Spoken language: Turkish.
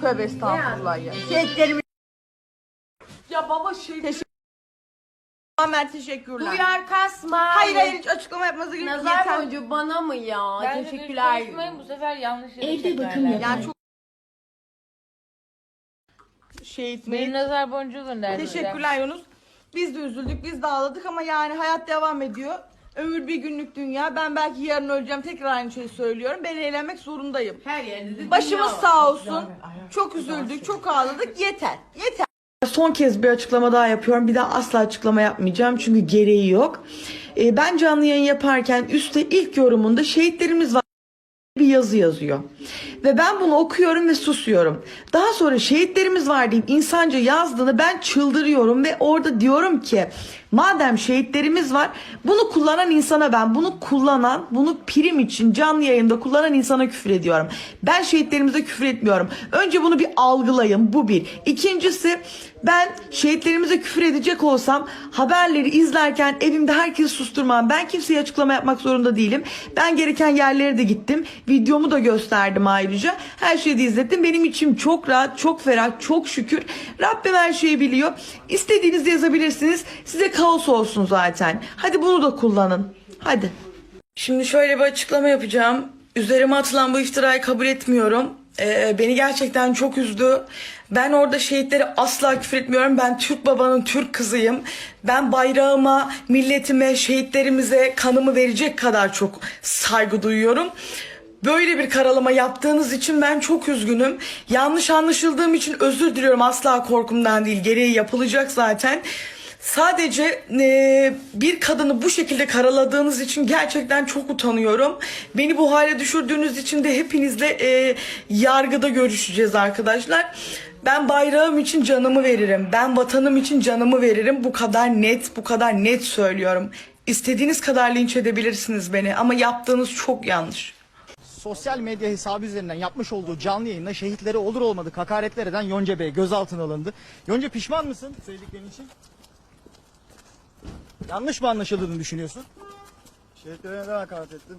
Tövbe estağfurullah ya. Şehitlerimiz Ya baba şey tamamen teşekkürler. Duyar kasma. Hayır hayır hiç açıklama yapmanıza gerek yok. Nazar Yeter. boncuğu bana mı ya? Bence de Teşekkürler. konuşmayın, bu sefer yanlış yere Evde bakım yapın. Yani çok şehit mi? Benim nazar boncuğu gönderdiler. Teşekkürler Yunus. Biz de üzüldük, biz de ağladık ama yani hayat devam ediyor. Ömür bir günlük dünya. Ben belki yarın öleceğim. Tekrar aynı şeyi söylüyorum. Ben eğlenmek zorundayım. Her yerde de Başımız dünya var. sağ olsun. Çok üzüldük, çok ağladık. Yeter. Yeter. Son kez bir açıklama daha yapıyorum. Bir daha asla açıklama yapmayacağım çünkü gereği yok. Ee, ben canlı yayın yaparken üstte ilk yorumunda şehitlerimiz var bir yazı yazıyor. Ve ben bunu okuyorum ve susuyorum. Daha sonra şehitlerimiz var deyip insanca yazdığını ben çıldırıyorum ve orada diyorum ki madem şehitlerimiz var bunu kullanan insana ben bunu kullanan bunu prim için canlı yayında kullanan insana küfür ediyorum. Ben şehitlerimize küfür etmiyorum. Önce bunu bir algılayın bu bir. İkincisi ben şehitlerimize küfür edecek olsam haberleri izlerken evimde herkesi susturmam. Ben kimseye açıklama yapmak zorunda değilim. Ben gereken yerlere de gittim. Videomu da gösterdim ayrıca. Her şeyi de izlettim. Benim içim çok rahat, çok ferah, çok şükür. Rabbim her şeyi biliyor. İstediğinizi yazabilirsiniz. Size kaos olsun zaten. Hadi bunu da kullanın. Hadi. Şimdi şöyle bir açıklama yapacağım. Üzerime atılan bu iftirayı kabul etmiyorum. Ee, beni gerçekten çok üzdü. Ben orada şehitlere asla küfür etmiyorum. Ben Türk babanın Türk kızıyım. Ben bayrağıma, milletime, şehitlerimize kanımı verecek kadar çok saygı duyuyorum. Böyle bir karalama yaptığınız için ben çok üzgünüm. Yanlış anlaşıldığım için özür diliyorum. Asla korkumdan değil. Gereği yapılacak zaten. Sadece e, bir kadını bu şekilde karaladığınız için gerçekten çok utanıyorum. Beni bu hale düşürdüğünüz için de hepinizle e, yargıda görüşeceğiz arkadaşlar. Ben bayrağım için canımı veririm. Ben vatanım için canımı veririm. Bu kadar net, bu kadar net söylüyorum. İstediğiniz kadar linç edebilirsiniz beni ama yaptığınız çok yanlış. sosyal medya hesabı üzerinden yapmış olduğu canlı yayında şehitlere olur olmadık hakaretler eden Yonca Bey gözaltına alındı. Yonca pişman mısın söylediklerin için? Yanlış mı anlaşıldığını düşünüyorsun? Şehitlere neden hakaret ettin?